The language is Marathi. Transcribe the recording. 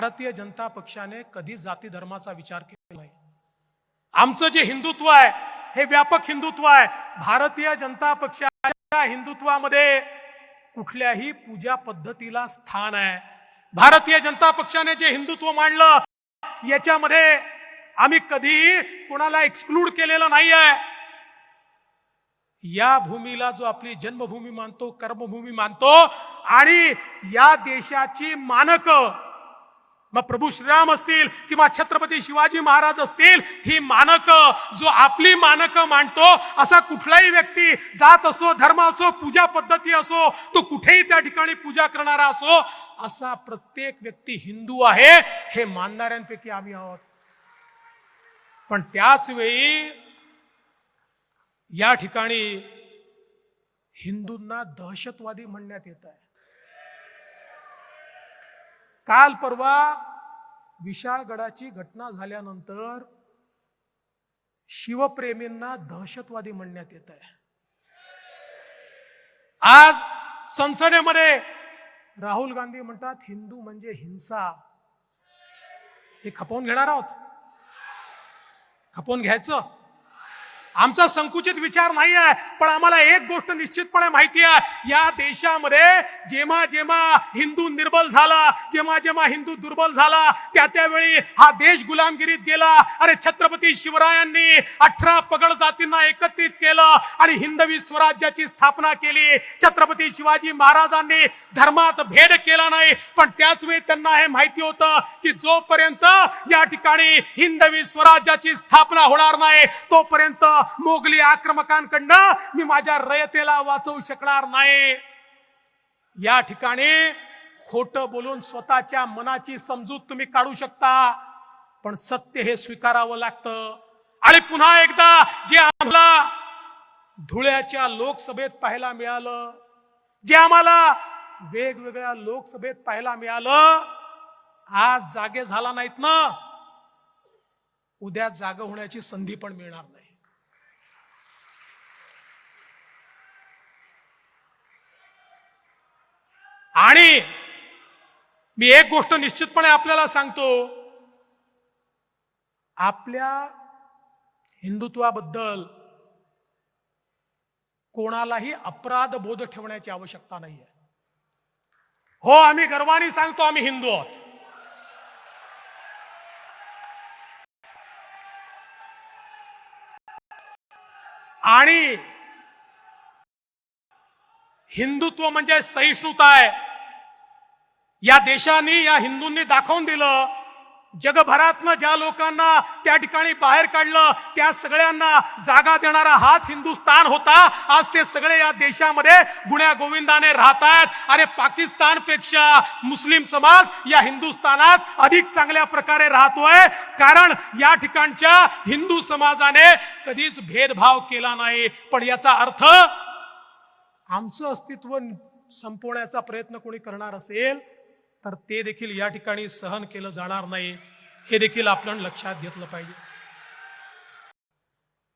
भारतीय जनता पक्षाने कधी जाती धर्माचा विचार केला नाही. आमचं जे हिंदुत्व आहे हे व्यापक हिंदुत्व आहे. भारतीय जनता पक्षाच्या हिंदुत्वामध्ये कुठल्याही पूजा पद्धतीला स्थान आहे. भारतीय जनता पक्षाने जे हिंदुत्व मांडलं याच्यामध्ये आम्ही कधीही कोणाला एक्सक्लूड केलेलं नाही आहे या भूमीला जो आपली जन्मभूमी मानतो कर्मभूमी मानतो आणि या देशाची मानक मग प्रभू श्रीराम असतील किंवा छत्रपती शिवाजी महाराज असतील ही मानक जो आपली मानक मांडतो असा कुठलाही व्यक्ती जात असो धर्म असो पूजा पद्धती असो तो कुठेही त्या ठिकाणी पूजा करणारा असो असा प्रत्येक व्यक्ती हिंदू आहे हे मानणाऱ्यांपैकी आम्ही आहोत. पण त्याच वेळी या ठिकाणी हिंदूंना दहशतवादी म्हणण्यात येत आहे. काल परवा विशाळगडाची घटना झाल्यानंतर शिवप्रेमींना दहशतवादी म्हणण्यात येत आहे. आज संसदेमध्ये राहुल गांधी म्हणतात हिंदू म्हणजे हिंसा. हे खपवून घेणार आहोत? खपवून घ्यायचं? आमचा संकुचित विचार नाही आहे पण आम्हाला एक गोष्ट निश्चितपणे माहिती आहे या देशामध्ये जेव्हा जेव्हा हिंदू निर्बल झाला जेव्हा जेव्हा हिंदू दुर्बल झाला त्या त्यावेळी हा देश गुलामगिरीत गेला. अरे छत्रपती शिवरायांनी अठरा पगड जातींना एकत्रित केलं आणि हिंदवी स्वराज्याची स्थापना केली. छत्रपती शिवाजी महाराजांनी धर्मात भेद केला नाही पण त्याच वेळी त्यांना हे माहिती होतं की जोपर्यंत या ठिकाणी हिंदवी स्वराज्याची स्थापना होणार नाही तोपर्यंत मोगली आक्रमकांकडनं मी माझ्या रयतेला वाचवू शकणार नाही. या ठिकाणी खोट बोलून स्वतःच्या मनाची समजूत तुम्ही काढू शकता पण सत्य हे स्वीकारावं लागतं. आणि पुन्हा एकदा जे आम्हाला धुळ्याच्या लोकसभेत पाहायला मिळालं जे आम्हाला वेगवेगळ्या लोकसभेत पाहायला मिळालं आज जागे झाला नाहीत ना? उद्या जाग होण्याची संधी पण मिळणार नाही. आणि मी एक गोष्ट निश्चितपणे आपल्याला सांगतो. आपल्या हिंदुत्वाबद्दल कोणालाही अपराध बोध ठेवण्याची आवश्यकता नाहीये. हो आम्ही गर्वाने सांगतो आम्ही हिंदू आहोत. आणि हिंदुत्व म्हणजे सहिष्णुता आहे. या देशाने या हिंदूंनी दाखवून दिलं जगभरातनं ज्या लोकांना त्या ठिकाणी बाहेर काढलं त्या सगळ्यांना जागा देणारा हाच हिंदुस्थान होता. आज ते सगळे या देशामध्ये गुण्या गोविंदाने राहत आहेत अरे पाकिस्तानपेक्षा मुस्लिम समाज या हिंदुस्थानात अधिक चांगल्या प्रकारे राहतोय. कारण या ठिकाणच्या हिंदू समाजाने कधीच भेदभाव केला नाही. पण याचा अर्थ आमचं अस्तित्व संपवण्याचा प्रयत्न कोणी करणार असेल तर ते देखील या ठिकाणी सहन केलं जाणार नाही. हे देखील आपण लक्षात घेतलं पाहिजे.